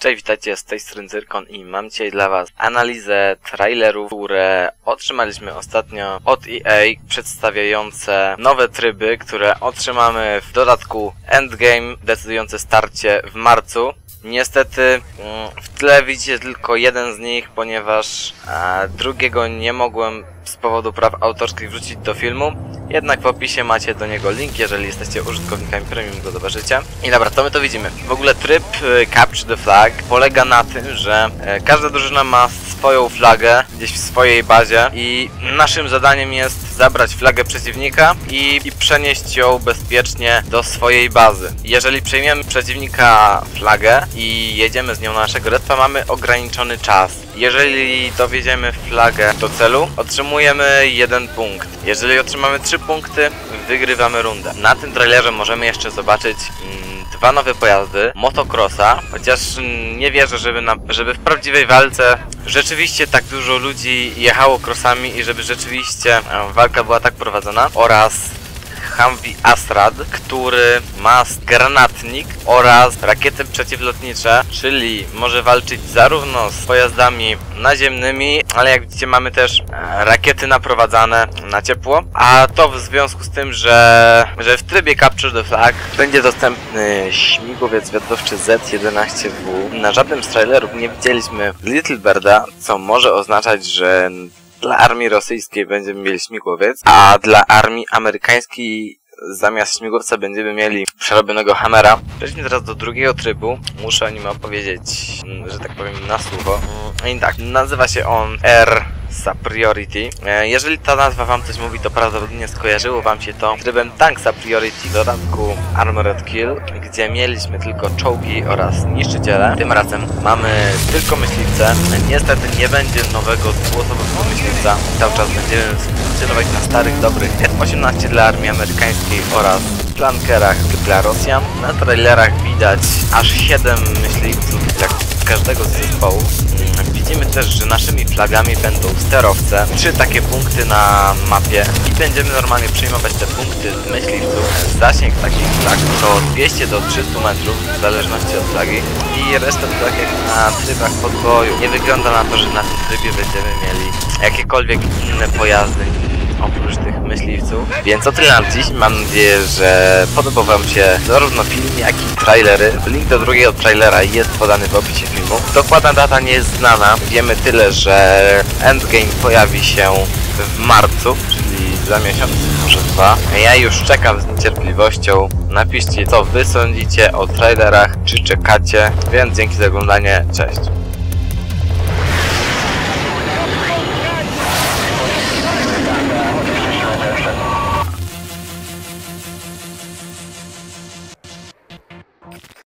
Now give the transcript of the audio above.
Cześć, witajcie, z tej strony Zyrkon i mam dzisiaj dla was analizę trailerów, które otrzymaliśmy ostatnio od EA, przedstawiające nowe tryby, które otrzymamy w dodatku Endgame, decydujące starcie w marcu. Niestety mm, w tle widzicie tylko jeden z nich, ponieważ drugiego nie mogłem z powodu praw autorskich wrzucić do filmu. Jednak w opisie macie do niego link, jeżeli jesteście użytkownikami premium go zobaczycie. I dobra, to my to widzimy. W ogóle tryb y, Capture the Flag polega na tym, że e, każda drużyna ma swoją flagę gdzieś w swojej bazie i naszym zadaniem jest zabrać flagę przeciwnika i, i przenieść ją bezpiecznie do swojej bazy. Jeżeli przejmiemy przeciwnika flagę i jedziemy z nią na naszego respa, mamy ograniczony czas. Jeżeli dowiedziemy flagę do celu, otrzymujemy jeden punkt. Jeżeli otrzymamy trzy punkty, wygrywamy rundę. Na tym trailerze możemy jeszcze zobaczyć mm, dwa nowe pojazdy, motocrossa, chociaż mm, nie wierzę, żeby, na, żeby w prawdziwej walce rzeczywiście tak dużo ludzi jechało crossami i żeby rzeczywiście walka była tak prowadzona oraz Humvee Astrad, który ma granatnik oraz rakiety przeciwlotnicze, czyli może walczyć zarówno z pojazdami naziemnymi, ale jak widzicie mamy też e, rakiety naprowadzane na ciepło, a to w związku z tym, że, że w trybie Capture the Flag będzie dostępny śmigłowiec wiatrowczy Z-11W. Na żadnym z trailerów nie widzieliśmy Little Birda, co może oznaczać, że dla armii rosyjskiej będziemy mieli śmigłowiec, a dla armii amerykańskiej zamiast śmigłowca będziemy mieli przerobionego Hammera. Przejdźmy teraz do drugiego trybu. Muszę o nim opowiedzieć, mm, że tak powiem, na słowo. Mm, I tak, nazywa się on R Superiority. E, Jeżeli ta nazwa wam coś mówi, to prawdopodobnie skojarzyło wam się to z trybem Tank Superiority w dodatku Armored Kill, gdzie mieliśmy tylko czołgi oraz niszczyciele. Tym razem mamy tylko myśliwce. Niestety nie będzie nowego dwuosobowego myśliwca. Cały czas będziemy funkcjonować na starych, dobrych F-18 dla armii amerykańskiej oraz flankerach dla Rosjan. Na trailerach widać aż 7 myśliwców, każdego z zespołów. Widzimy też, że naszymi flagami będą sterowce, trzy takie punkty na mapie i będziemy normalnie przyjmować te punkty z myśliwców. Zasięg takich flag to 200 do 300 metrów w zależności od flagi i reszta to tak jak na trybach podboju. Nie wygląda na to, że na tym trybie będziemy mieli jakiekolwiek inne pojazdy oprócz tych myśliwców. Więc o dziś. Mam nadzieję, że podobał Wam się zarówno film, jak i trailery. Link do drugiego trailera jest podany w opisie filmu. Dokładna data nie jest znana. Wiemy tyle, że Endgame pojawi się w marcu, czyli za miesiąc, może dwa. Ja już czekam z niecierpliwością. Napiszcie, co Wy sądzicie o trailerach, czy czekacie. Więc dzięki za oglądanie. Cześć.